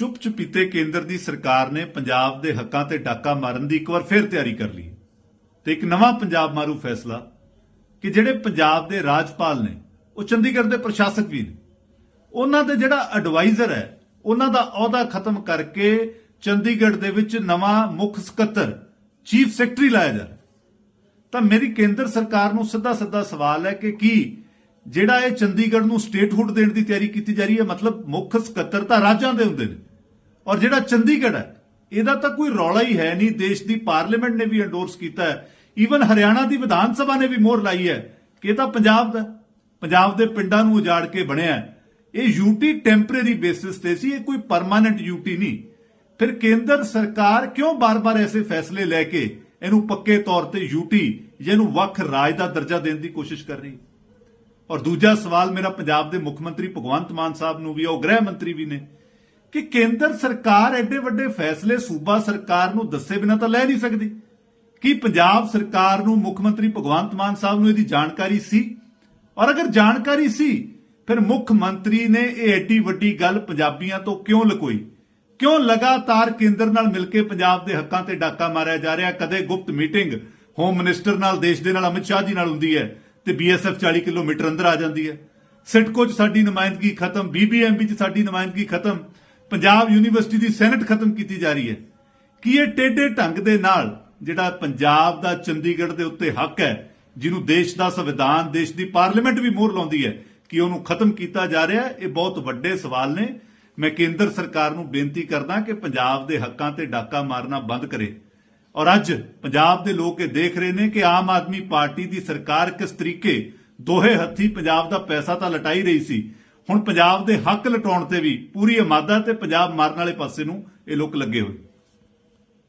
ਚੁੱਪ ਚੁਪੀਤੇ ਕੇਂਦਰ ਦੀ ਸਰਕਾਰ ਨੇ ਪੰਜਾਬ ਦੇ ਹੱਕਾਂ ਤੇ ਡਾਕਾ ਮਾਰਨ ਦੀ ਇੱਕ ਵਾਰ ਫੇਰ ਤਿਆਰੀ ਕਰ ਲਈ। ਤੇ ਇੱਕ ਨਵਾਂ ਪੰਜਾਬ ਮਾਰੂ ਫੈਸਲਾ ਕਿ ਜਿਹੜੇ ਪੰਜਾਬ ਦੇ ਰਾਜਪਾਲ ਨੇ, ਉਹ ਚੰਡੀਗੜ੍ਹ ਦੇ ਪ੍ਰਸ਼ਾਸਕ ਵੀ ਨੇ। ਉਹਨਾਂ ਦੇ ਜਿਹੜਾ ਐਡਵਾਈਜ਼ਰ ਹੈ, ਉਹਨਾਂ ਦਾ ਅਹੁਦਾ ਖਤਮ ਕਰਕੇ ਚੰਡੀਗੜ੍ਹ ਦੇ ਵਿੱਚ ਨਵਾਂ ਮੁੱਖ ਸਕੱਤਰ ਚੀਫ ਸੈਕਟਰੀ ਲਾਇਆ ਜਾ ਰਿਹਾ। ਤਾਂ ਮੇਰੀ ਕੇਂਦਰ ਸਰਕਾਰ ਨੂੰ ਸਿੱਧਾ ਸਿੱਧਾ ਸਵਾਲ ਹੈ ਕਿ ਕੀ ਜਿਹੜਾ ਇਹ ਚੰਡੀਗੜ੍ਹ ਨੂੰ ਸਟੇਟਹੁੱਡ ਦੇਣ ਦੀ ਤਿਆਰੀ ਕੀਤੀ ਜਾ ਰਹੀ ਹੈ, ਮਤਲਬ ਮੁੱਖ ਸਕੱਤਰ ਤਾਂ ਰਾਜਾਂ ਦੇ ਹੁੰਦੇ ਨੇ। ਔਰ ਜਿਹੜਾ ਚੰਡੀਗੜ੍ਹ ਹੈ, ਇਹਦਾ ਤਾਂ ਕੋਈ ਰੌਲਾ ਹੀ ਹੈ ਨਹੀਂ। ਦੇਸ਼ ਦੀ ਪਾਰਲੀਮੈਂਟ ਨੇ ਵੀ ਐਂਡੋਰਸ ਕੀਤਾ ਹੈ। ਈਵਨ ਹਰਿਆਣਾ ਦੀ ਵਿਧਾਨ ਸਭਾ ਨੇ ਵੀ ਮੋਹਰ ਲਾਈ ਹੈ ਕਿ ਇਹ ਤਾਂ ਪੰਜਾਬ ਦਾ ਪੰਜਾਬ ਦੇ ਪਿੰਡਾਂ ਨੂੰ ਉਜਾੜ ਕੇ ਬਣਿਆ ਇਹ ਯੂਟੀ ਟੈਂਪਰੇਰੀ ਬੇਸਿਸ ਤੇ ਸੀ, ਇਹ ਕੋਈ ਪਰਮਾਨੈਂਟ ਯੂਟੀ ਨਹੀਂ। ਫਿਰ ਕੇਂਦਰ ਸਰਕਾਰ ਕਿਉਂ ਬਾਰ-ਬਾਰ ਐਸੇ ਫੈਸਲੇ ਲੈ ਕੇ ਇਹਨੂੰ ਪੱਕੇ ਤੌਰ ਤੇ ਯੂਟੀ ਜਿਹਨੂੰ ਵੱਖ ਰਾਜ ਦਾ ਦਰਜਾ ਦੇਣ ਦੀ ਕੋਸ਼ਿਸ਼ ਕਰ ਰਹੀ? ਔਰ ਦੂਜਾ ਸਵਾਲ ਮੇਰਾ ਪੰਜਾਬ ਦੇ ਮੁੱਖ ਮੰਤਰੀ ਭਗਵੰਤ ਮਾਨ ਸਾਹਿਬ ਨੂੰ ਵੀ ਉਹ ਗ੍ਰਹਿ ਮੰਤਰੀ ਵੀ ਨੇ। ਕਿ ਕੇਂਦਰ ਸਰਕਾਰ ਐਡੇ ਵੱਡੇ ਫੈਸਲੇ ਸੂਬਾ ਸਰਕਾਰ ਨੂੰ ਦੱਸੇ ਬਿਨਾਂ ਤਾਂ ਲੈ ਨਹੀਂ ਸਕਦੀ? ਕੀ ਪੰਜਾਬ ਸਰਕਾਰ ਨੂੰ ਮੁੱਖ ਮੰਤਰੀ ਭਗਵੰਤ ਮਾਨ ਸਾਹਿਬ ਨੂੰ ਇਹਦੀ ਜਾਣਕਾਰੀ ਸੀ? ਔਰ ਅਗਰ ਜਾਣਕਾਰੀ ਸੀ, ਫਿਰ ਮੁੱਖ ਮੰਤਰੀ ਨੇ ਇਹ ਐਡੀ ਵੱਡੀ ਗੱਲ ਪੰਜਾਬੀਆਂ ਤੋਂ ਕਿਉਂ ਲੁਕੋਈ? ਕਿਉਂ ਲਗਾਤਾਰ ਕੇਂਦਰ ਨਾਲ ਮਿਲ ਕੇ ਪੰਜਾਬ ਦੇ ਹੱਕਾਂ ਤੇ ਡਾਕਾ ਮਾਰਿਆ ਜਾ ਰਿਹਾ? ਕਦੇ ਗੁਪਤ ਮੀਟਿੰਗ ਹੋਮ ਮਿਨਿਸਟਰ ਨਾਲ, ਦੇਸ਼ ਦੇ ਨਾਲ, ਅਮਿਤ ਸ਼ਾਹ ਜੀ ਨਾਲ ਹੁੰਦੀ ਹੈ ਤੇ ਬੀਐਸਐਫ 40 ਕਿਲੋਮੀਟਰ ਅੰਦਰ ਆ ਜਾਂਦੀ ਹੈ। ਸਿਟਕੋ 'ਚ ਸਾਡੀ ਨੁਮਾਇੰਦਗੀ ਖਤਮ, ਬੀਬੀਐਮਬੀ 'ਚ ਸਾਡੀ ਨੁਮਾਇੰਦਗੀ ਖਤਮ। ਪੰਜਾਬ ਯੂਨੀਵਰਸਿਟੀ ਦੀ ਸੈਨੇਟ ਖਤਮ ਕੀਤੀ ਜਾ ਰਹੀ ਹੈ। ਕੀ ਇਹ ਟੇਢੇ ਢੰਗ ਦੇ ਨਾਲ ਜਿਹੜਾ ਪੰਜਾਬ ਦਾ ਚੰਡੀਗੜ੍ਹ ਦੇ ਉੱਤੇ ਹੱਕ ਹੈ, ਜਿਹਨੂੰ ਦੇਸ਼ ਦਾ ਸੰਵਿਧਾਨ, ਦੇਸ਼ ਦੀ ਪਾਰਲੀਮੈਂਟ ਵੀ ਮੋਹਰ ਲਾਉਂਦੀ ਹੈ, ਕਿ ਉਹਨੂੰ ਖਤਮ ਕੀਤਾ ਜਾ ਰਿਹਾ ਹੈ? ਇਹ ਬਹੁਤ ਵੱਡੇ ਸਵਾਲ ਨੇ। ਮੈਂ ਕੇਂਦਰ ਸਰਕਾਰ ਨੂੰ ਬੇਨਤੀ ਕਰਦਾ ਕਿ ਪੰਜਾਬ ਦੇ ਹੱਕਾਂ ਤੇ ਡਾਕਾ ਮਾਰਨਾ ਬੰਦ ਕਰੇ। ਔਰ ਅੱਜ ਪੰਜਾਬ ਦੇ ਲੋਕ ਇਹ ਦੇਖ ਰਹੇ ਨੇ ਕਿ ਆਮ ਆਦਮੀ ਪਾਰਟੀ ਦੀ ਸਰਕਾਰ ਕਿਸ ਤਰੀਕੇ ਦੋਹੇ ਹੱਥੀ ਪੰਜਾਬ ਦਾ ਪੈਸਾ ਤਾਂ ਲਟਾਈ ਰਹੀ ਸੀ ਹੁਣ ਪੰਜਾਬ ਦੇ ਹੱਕ ਲਟਾਉਣ ਤੇ ਵੀ ਪੂਰੀ ਇਮਾਦਾ ਤੇ ਪੰਜਾਬ ਮਾਰਨ ਵਾਲੇ ਪਾਸੇ ਨੂੰ ਇਹ ਲੋਕ ਲੱਗੇ ਹੋਏ।